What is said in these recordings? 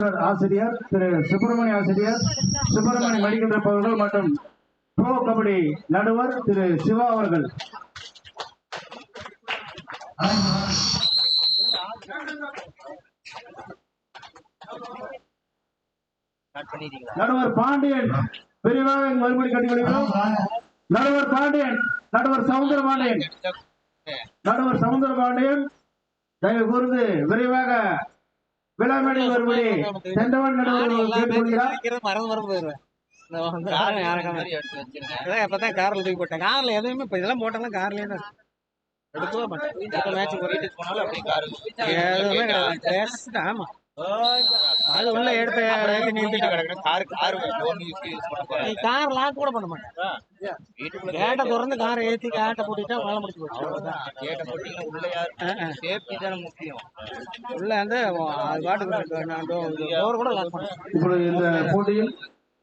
ஆசிரியர் திரு. சுப்பிரமணிய ஆசிரியர் சுப்பிரமணிய மணிகண்ட அவர்கள் மற்றும் ப்ரோ கபடி நடுவர் திரு. சிவா அவர்கள். நடுவர் பாண்டியன் விரிவாக மறுபடி கட்டிக்கொள்கிறோம். நடுவர் பாண்டியன் நடுவர் சவுந்தர பாண்டியன். நடுவர் சவுந்தர பாண்டியன் தயவு கூர்ந்து விரைவாக விழாமணி மறுபடி அதான் இப்பதான் கார்ல தூக்கி போட்டேன். கார்ல எதுவுமே இப்ப இதெல்லாம் போட்டோம்னா கார்லயே தான். எடுக்கவே மாட்டேன். இப்ப மேட்ச் போயிட்டு போனாலும் அப்படி கார் எதுவுமே கிடையாது. Just ஆமா. அது உள்ள எடுத்து கார் பண்ண லாக் கூட பண்ண மாட்டேன் கேட்டை திறந்து காரை ஏத்தி கேட்டை போட்டுட்டா வேலை முடிச்சு போச்சு உள்ள வந்து அது பாட்டுக்கு நான் டோர் கூட லாக் பண்ணேன் இப்பொழுது இந்த போட்டியில்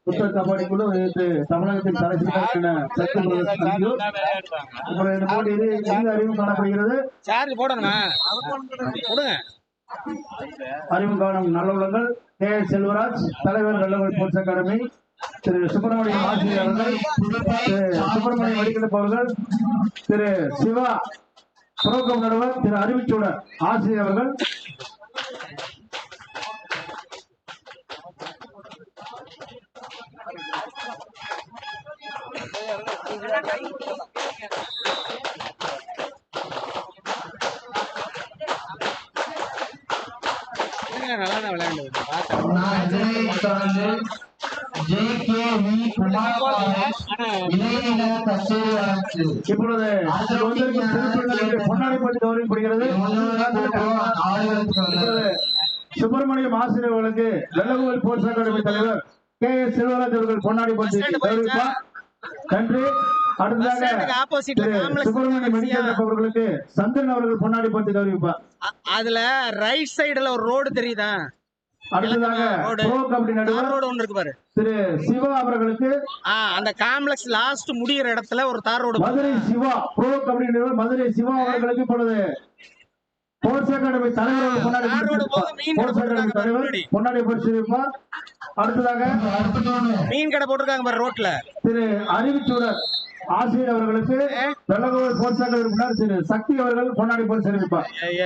குற்ற கபடி குழு இன்று தமிழகத்தின் இந்த போட்டியில் அறிவு காணப்படுகிறது சார்ஜ் போடணுமா கொடுங்க அறிமுகம் நல்லுள்ளங்கள். கே. எஸ் செல்வராஜ் தலைவர் நல்லவர்கள் ஸ்போர்ட்ஸ் அகாடமி. திரு. சுப்பிரமணியம் ஆசிரியர் அவர்கள் திரு. சுப்பிரமணியம் வடிகடப் அவர்கள் திரு. சிவா புரோக்கம் நடுவர் திரு. அறிவிச்சூடர் ஆசிரியர் அவர்கள் கச்சேரி அரசு இப்பொழுது பொன்னாடிப்பட்டு கௌரவிக்கப்படுகிறது சுப்பிரமணியம் ஆசிரியர் அவர்களுக்கு வெள்ளகோவில் ஸ்போர்ட்ஸ் அகாடமி தலைவர் கே எஸ் செல்வராஜ் அவர்கள் பொன்னாடிப்பட்டு கௌரவிப்பார் நன்றி. அடுத்ததாக சுப்பிரமணியம் மெடிக்கல் அவர்களுக்கு சந்திரன் அவர்கள் பொன்னாடிப்பட்டு கௌரவிப்பார் அதுல ரைட் சைடுல ஒரு ரோடு தெரியுதா? அடுத்ததாக. ப்ரோ கபடி நடுவர். ரோடு ஒன்று இருக்கு பாரு. திரு சிவா அவர்களுக்கு அந்த காம்ப்ளெக்ஸ் லாஸ்ட் முடியிற இடத்துல ஒரு தார் ரோடு மதுரை சிவா ப்ரோ கபடி நடுவர் மதுரை சிவா அவர்களுக்கு இப்பொழுது ஸ்போர்ட்ஸ் அகாடமி தலைவர் முன்னாடி. பரிசீலிப்பார் அடுத்ததாக மீன் கடை போட்டிருக்காங்க பாரு ரோட்ல. திரு அறிவிச்சூடர். ஆசிரியர் அவர்களுக்கு வெள்ளகோவில் அகாடமி முன்னாடி திரு சக்தி அவர்கள் பொன்னாடி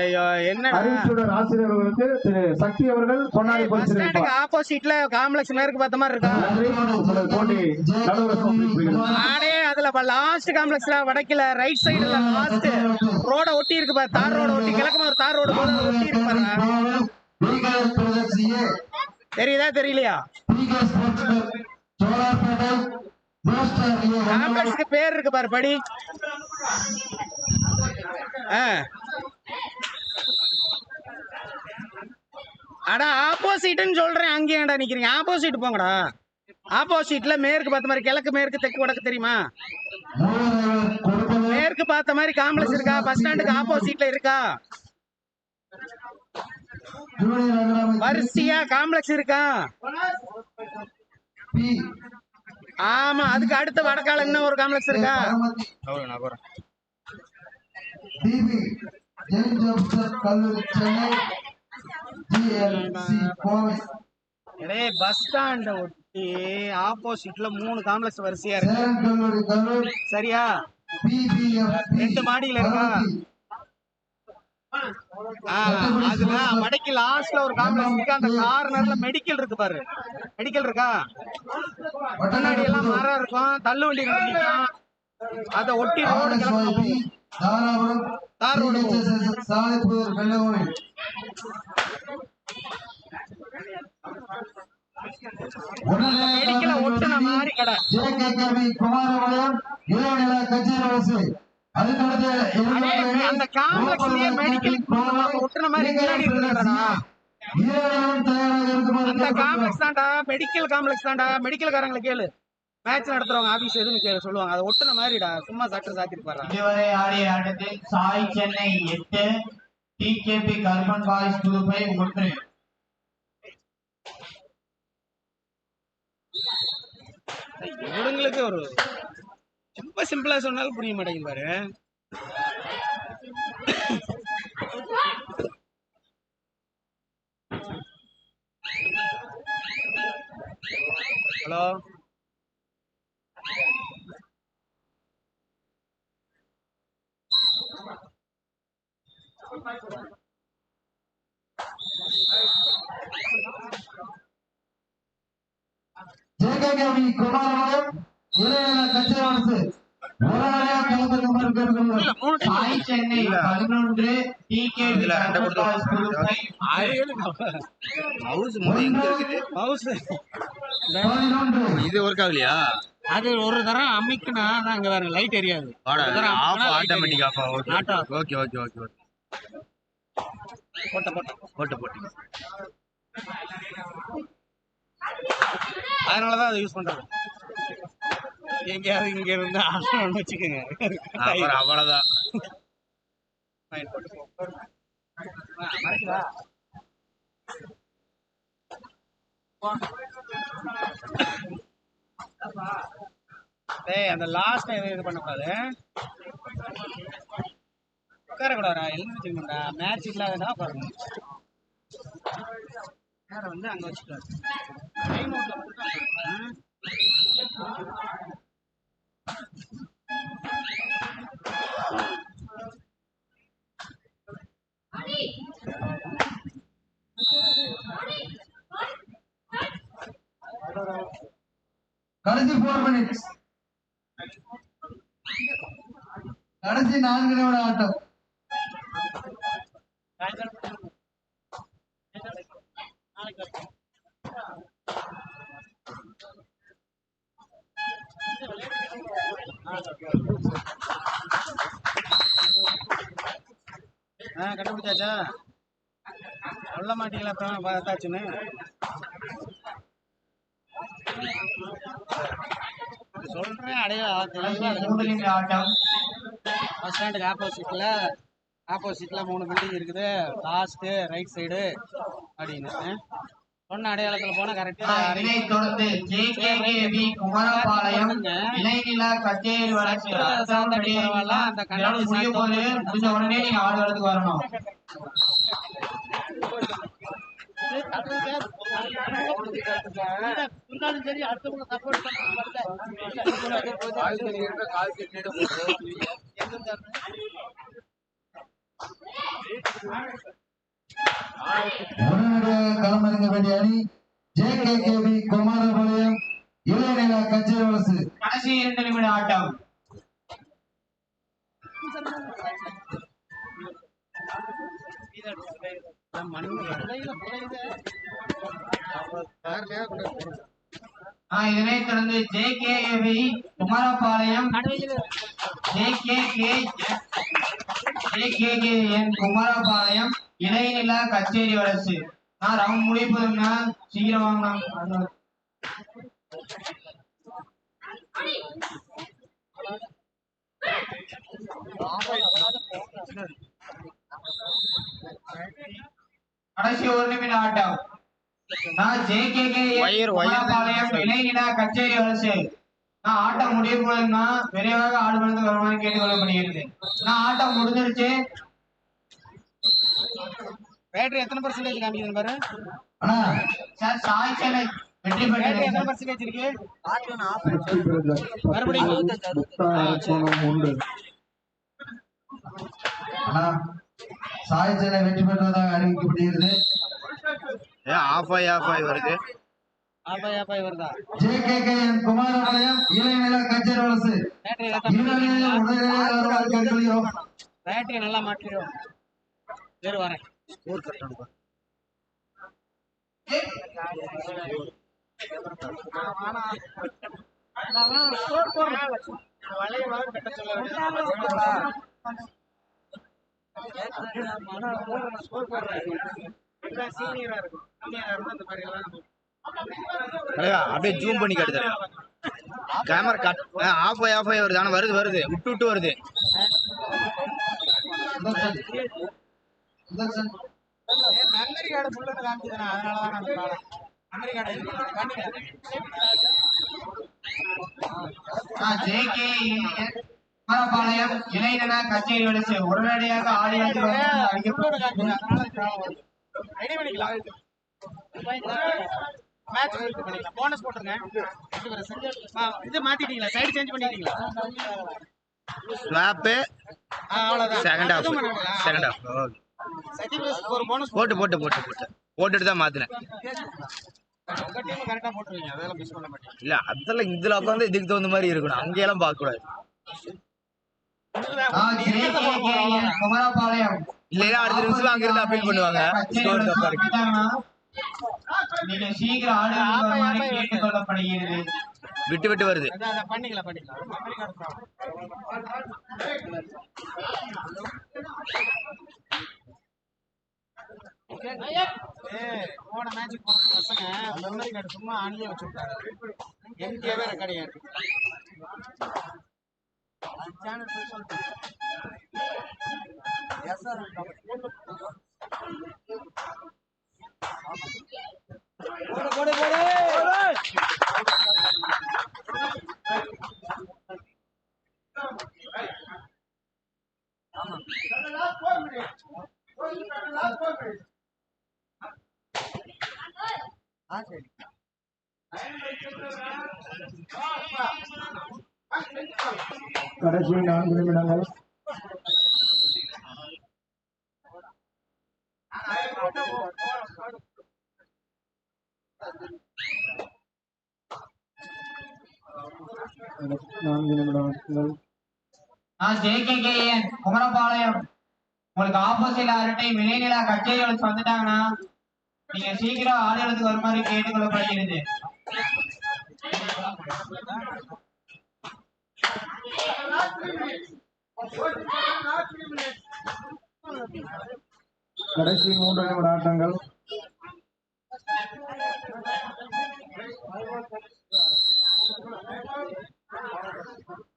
ஐயோ என்னடா? அறிவிச்சூடர் ஆசிரியர் அவர்களுக்கு திரு சக்தி அவர்கள் பொன்னாடி ஸ்டாண்டுக்கு பரிசீலிப்பார் ஆப்போசிட்ல காம்ப்ளெக்ஸ் மேற்கு பார்த்த மாதிரி இருக்கா? போட்டி. ஆடே அதுல லாஸ்ட் காம்ப்ளெக்ஸ்ல வடக்குல ரைட் சைடுல லாஸ்ட் ரோட ஒட்டி இருக்கு பாரு தார் ரோட ஒட்டி கிழக்கு ஒரு தார் ரோடு போது ஒட்டி இருக்கு பாரு. தெரியுதா தெரியலையா? காம்ப்ளெக்ஸ்க்கு பேர் இருக்கு பாரு படி. அடா ஆப்போசிட்னு சொல்றேன் அங்கே ஏன்டா நிக்கிறீங்க. ஆப்போசிட் போங்கடா. ஆப்போசிட்ல மேற்கு பார்த்த மாதிரி கிழக்கு மேற்கு தெற்கு வடக்கு தெரியுமா? மேற்கு பார்த்த மாதிரி காம்ப்ளெக்ஸ் இருக்கா? பஸ் ஸ்டாண்டுக்கு ஆப்போசிட்ல இருக்கா? வரிசையா காம்ப்ளெக்ஸ் இருக்கா? ஆமா அதுக்கு அடுத்த வடக்கால இன்னும் ஒரு காம்ப்ளெக்ஸ் இருக்கா? நான் போறேன். பஸ் ஸ்டாண்ட ஒட்டி ஆப்போசிட்ல மூணு காம்ப்ளெக்ஸ் வரிசையா இருக்கு. சரியா? ரெண்டு மாடியில இருக்கா? அதுல வடக்கு லாஸ்ட்ல ஒரு காம்ப்ளெக்ஸ் இருக்கு. அந்த கார்னர்ல மெடிக்கல் இருக்கு பாரு. மெடிக்கல் இருக்கா? முன்னாடி எல்லாம் மரம் இருக்கும். தள்ளு வண்டி அத ஒட்டி ரோடு கிளம்பி. தார் ரோடு. சாலைப்புதூர் வெள்ளகோவில் மெடிக்கல ஒட்டுன மாதிரி கடை. ஜேகேகேபி குமாரபாளையம் இளநில கச்சேரி அந்த காம்ப்ளெக்ஸ்லயே மெடிக்கல் ஒட்டுன மாதிரி முன்னாடி அந்த காம்ப்ளெக்ஸ் தான்டா மெடிக்கல் காம்ப்ளெக்ஸ் தான்டா. மெடிக்கல் காரங்களை கேளு. மேட்ச் நடத்துறவங்க ஆபீஸ் எதுன்னு கேளு சொல்லுவாங்க. அதை ஒட்டுன மாதிரிடா. சும்மா சாட்டு சாத்திருப்பாரு இதுவரை ஆடிய ஆட்டத்தில் சாய் சென்னை எட்டு டிகேபி கர்மன் பாய்ஸ் குரூப்பை ஒன்று. இவனுங்களுக்கு ஒரு ரொம்ப சிம்பிளா சொன்னாலும் புரிய மாட்டேங்குது பாரு. ஹலோ? ஜேகேகேவி குமார் அவர்கள் சாய் சென்னை பதினொன்று இது ஒர்க் ஆகலையா அது ஒரு தரம் அமைக்குனா தான் அங்க வேற லைட் எரியாது. ஆஃப் ஆட்டோமேட்டிக் ஆஃப் ஆகும். ஓகே. ஓகே ஓகே ஓகே போட்ட போட்ட. போட்டு போட்டு. அதனாலதான் அதை யூஸ் பண்றது. எங்கேயாவது இங்க இருந்து ஆசனம் வச்சுக்கோங்க. அவ்வளவுதான்? டேய் அந்த லாஸ்ட் இது பண்ணக்கூடாது. உட்காரக்கூடாதா எழுந்து வச்சுக்கணும்டா. மேட்ச் இல்லாதடா பாருங்க வேற வந்து அங்க வச்சுட்டாரு கடைசி போர் மினிட்ஸ் கடைசி நான்கு நிமிட ஆட்டம் கண்டுபிடிச்சாச்சா? சொல்ல மாட்டீங்களா பார்த்தாச்சுன்னு. சொல்றேன் அடைய தெளிவா கடைசி மூன்று நிமிட ஆட்டம் பஸ் ஸ்டாண்டுக்கு ஆப்போசிட்ல ஆப்போசிட்ல மூணு பில்டிங் இருக்குது. லாஸ்ட் ரைட் சைடு அப்படின்னு. சொன்ன அடையாளத்துல போனா கரெக்டா இதனை தொடர்ந்து ஜேகேகேபி குமாரபாளையம் இளைநில கச்சேரி வளர்ச்சி அரசாங்கப்படி அந்த முடிய போது முடிஞ்ச உடனே நீங்க வரணும். உடனடியாக களமிறங்க வேண்டிய அணி ஜேகேகேவி குமாரபாளையம் இளைஞர் கட்சி கடைசி இரண்டு நிமிட ஆட்டம் இதனை தொடர்ந்து J K V Kumarapalayam J K K J K K N Kumarapalayam இடைநில கச்சேரி வளர்ச்சி. நான் ரவுண்ட் முடிப்பதுன்னா சீக்கிரம் வாங்கலாம் கடைசி ஒரு நிமிட ஆட்டம். கச்சேரி வளர்ச்சி. நான் ஆட்டம் முடிய போதுன்னா விரைவாக ஆடுபடுத்து வருமாறு கேட்டுக்கொள்ளப்படுகிறது நான் ஆட்டம் முடிஞ்சிருச்சு. பேட்டரி எத்தனை பர்சன்டேஜ் காமிக்குது பாரு. அண்ணா சார் சாய் சென்னை வெற்றி எத்தனை பர்சன்டேஜ் இருக்கு. மறுபடியும் சாய் சென்னை வெற்றி பெற்றதாக அறிவிக்கப்படுகிறது. ஏன் ஆஃப் ஆகி ஆஃப் ஆகி வருது. ஆப்பாய் ஆப்பாய் வருதா? ஜேகேகேஎன் குமாரபாளையம் இளைஞர் கட்சி அரசு பேட்டரி நல்லா மாட்டிடும் சரி வரேன். ஊர் கட்டணும் சீனியரா இருக்கும் சீனியரா இருந்தா இந்த மாதிரி எல்லாம் தலைவா அப்படியே ஜூம் பண்ணி காட்டு தலைவா கேமரா கட் ஆஃப் ஆஃப் ஆகி வருது. ஆனா வருது வருது. விட்டு விட்டு வருது. மெமரி கார்டு ஃபுல்லுன்னு காமிச்சதுண்ணா அதனால தான் அந்த problem memory card JK Kumarapalayam இளைஞன கச்சேரி வளர்ச்சி உடனடியாக ஆடியன்ஸ் ரெடி பண்ணிக்கலாம். மேட்ச் பண்ணிக்கலாம். போனஸ் போட்டுருங்க. இது மாத்திட்டீங்களா? சைடு சேஞ்ச் பண்ணிட்டீங்களா? Swap second half? Second half போட்டு போட்டு போட்டு போட்டு. போட்டுட்டு தான் மாத்தினேன். இல்ல அதெல்லாம் இதுல உட்காந்து இதுக்கு தகுந்த மாதிரி இருக்கணும். அங்கெல்லாம் பார்க்க கூடாது குமரபாளையம் இல்லைன்னா அடுத்த நிமிஷம் அங்க இருந்து அப்பீல் பண்ணுவாங்க. ஸ்கோர் தப்பா இருக்கு வந்துட்டாங்கன்னா, நீங்க சீக்கிரம் கேட்டுக்கொள்ளப்படுகிறது. விட்டு விட்டு வருது. போன போன பசங்க மெமரி கார்டு சும்மா ஆன்லயே வச்சு விட்டாங்க எங்கேயே கிடையாது. போடு போடு ஆ சரி. கடைசி நான்கு நிமிடங்கள். நான்கு நிமிடங்கள். குமரபாளையம். உங்களுக்கு ஆப்போசிட்ல அரட்டை விளைநிலா கச்சேரிகளுக்கு வந்துட்டாங்கன்னா நீங்க சீக்கிரம் ஆடுகளுக்கு வருமாறு கேட்டுக்கொள்ளப்படுகிறது. கடைசி மூன்று நிமிட ஆட்டங்கள் நான்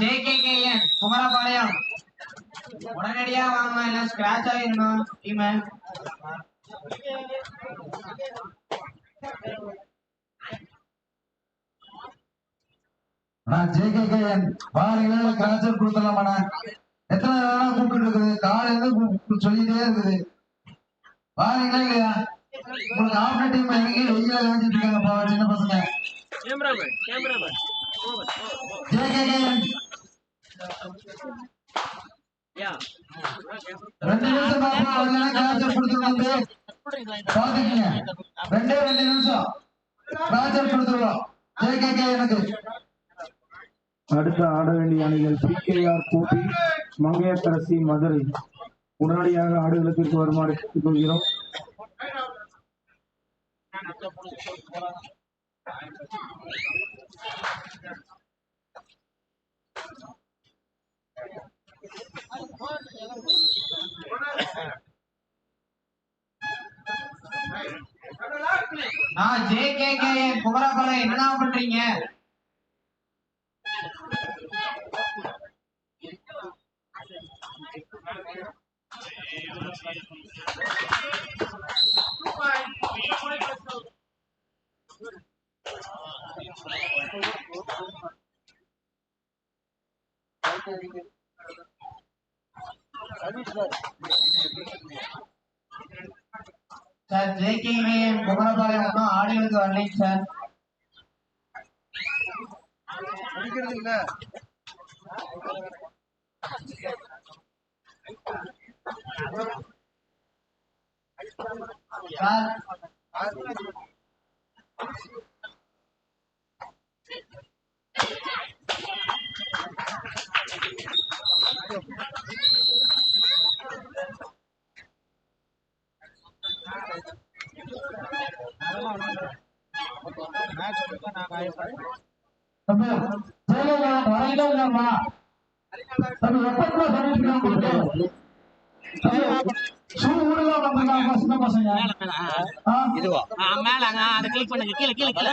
JKKN குமரபாளையம் உடனடியா வாங்க எல்லாம் ஸ்கிராச் ஆயிடணும் டீம் ஜேகேகேஎன் பாருங்களா கிராச்சர் கொடுத்துடலாமாண்ணா எத்தனை தடவை கூப்பிட்டு இருக்குது? காலையில சொல்லிட்டே இருக்குது. பாருங்களா இல்லையா? உங்களுக்கு ஆஃப்டர் டீம் எங்க வெயில காஞ்சிட்டு இருக்காங்கப்பா சின்ன பசங்க. ஜேகேகேஎன் ரெண்டு நிமிஷம் பாப்பா வரலன்னா கிராச்சர் கொடுத்துருவோம் பாத்துக்கங்க. ரெண்டே ரெண்டு நிமிஷம். கிராச்சர் கொடுத்துருவோம் ஜேகேகேஎனுக்கு அடுத்து ஆட வேண்டிய அணிகள் பிகேஆர் கோபி மங்கையரசி மதுரை. உடனடியாக ஆடுகளத்திற்கு வருமாறு கேட்டுக்கொள்கிறோம். நான் JKKN குமரபாளையம் என்னடா பண்றீங்க? சார் JKKN குமரபாளையம் ஒன்றும் ஆடுகளுக்கு வரலைங்க சார். சார் மேட்ச் கொடுத்தா તમે જેલના ભાઈના માં તમે વખતમાં સમજી ગયા மேல அதை கிளிக் பண்ணுங்க கீழே கீழே கீழே.